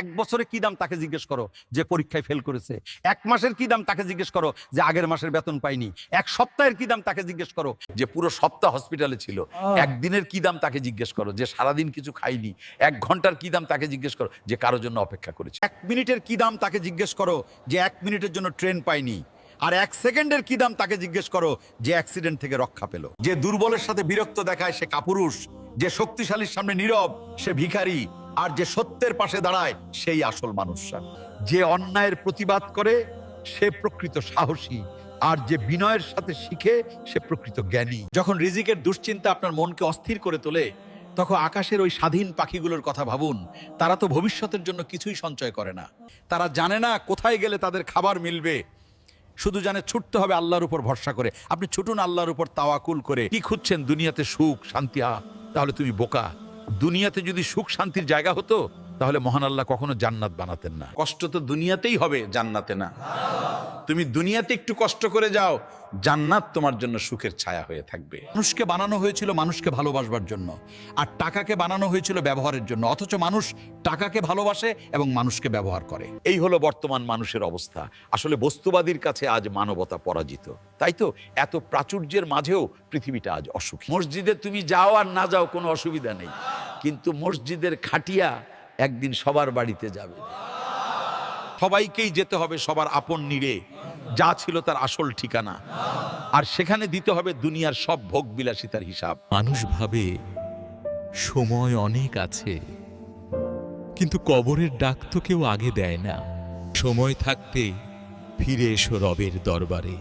এক বছরে কি দাম তাকে জিজ্ঞেস করো যে পরীক্ষায় ফেল করেছে? এক মাসের কি দাম তাকে জিজ্ঞেস করো যে আগের মাসের বেতন পাইনি? এক সপ্তাহের কি দাম তাকে জিজ্ঞেস করো যে পুরো সপ্তাহ হসপিটালে ছিল? একদিনের কি দাম তাকে জিজ্ঞেস করো? যে সারাদিন কিছু খাইনি? এক ঘণ্টার কি দাম তাকে জিজ্ঞেস করো? যে কারোর জন্য অপেক্ষা করেছে। এক মিনিটের কি দাম তাকে জিজ্ঞেস করো যে এক মিনিটের জন্য ট্রেন পাইনি? আর এক সেকেন্ডের কি দাম তাকে জিজ্ঞেস করো যে অ্যাক্সিডেন্ট থেকে রক্ষা পেল? যে দুর্বলের সাথে বিরক্ত দেখায় সে কাপুরুষ যে শক্তিশালীর সামনে নীরব সে ভিখারি আর যে সত্যের পাশে দাঁড়ায়, সেই আসল মানুষরা যে অন্যায়ের প্রতিবাদ করে, সে প্রকৃত সাহসী। আর যে বিনয়ের সাথে শিখে, সে প্রকৃত জ্ঞানী। যখন রিজিকের দুশ্চিন্তা আপনার মনকে অস্থির করে তোলে, তখন আকাশের ওই স্বাধীন পাখিগুলোর কথা ভাবুন। তারা তো ভবিষ্যতের জন্য কিছুই সঞ্চয় করে না। তারা জানে না কোথায় গেলে তাদের খাবার মিলবে। শুধু জানে ছুটতে হবে আল্লাহর উপর ভরসা করে। আপনি ছুটুন আল্লাহর উপর তাওয়াকুল করে। কি খুঁজছেন দুনিয়াতে সুখ, শান্তি তাহলে তুমি বোকা। দুনিয়াতে যদি সুখ শান্তির জায়গা হতো তাহলে মহান আল্লাহ কখনো জান্নাত বানাতেন না। কষ্ট তো দুনিয়াতেই হবে জান্নাতে না। তুমি দুনিয়াতে একটু কষ্ট করে যাও জান্নাত তোমার জন্য সুখের ছায়া হয়ে থাকবে। মানুষকে বানানো হয়েছিল মানুষকে ভালোবাসবার জন্য আর টাকাকে বানানো হয়েছিল ব্যবহারের জন্য অথচ মানুষ টাকাকে ভালোবাসে এবং মানুষকে ব্যবহার করে। এই হলো বর্তমান মানুষের অবস্থা। আসলে বস্তুবাদীর কাছে আজ মানবতা পরাজিত। তাই তো এত প্রাচুর্যের মাঝেও পৃথিবীটা আজ অসুখী। মসজিদে তুমি যাও আর না যাও কোনো অসুবিধা নেই। কিন্তু মসজিদের খাটিয়া একদিন সবার বাড়িতে যাবে। সবাইকেই যেতে হবে সবার আপন নিড়ে, যা ছিল তার আসল ঠিকানা। আর সেখানে দিতে হবে দুনিয়ার সব ভোগ বিলাসিতার হিসাব। মানুষ ভাবে, সময় অনেক আছে, কিন্তু কবরের ডাক তো কেউ আগে দেয় না। সময় থাকতে ফিরে এসো রবের দরবারে।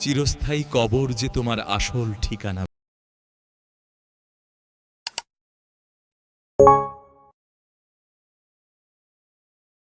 চিরস্থায়ী কবর যে তোমার আসল ঠিকানা।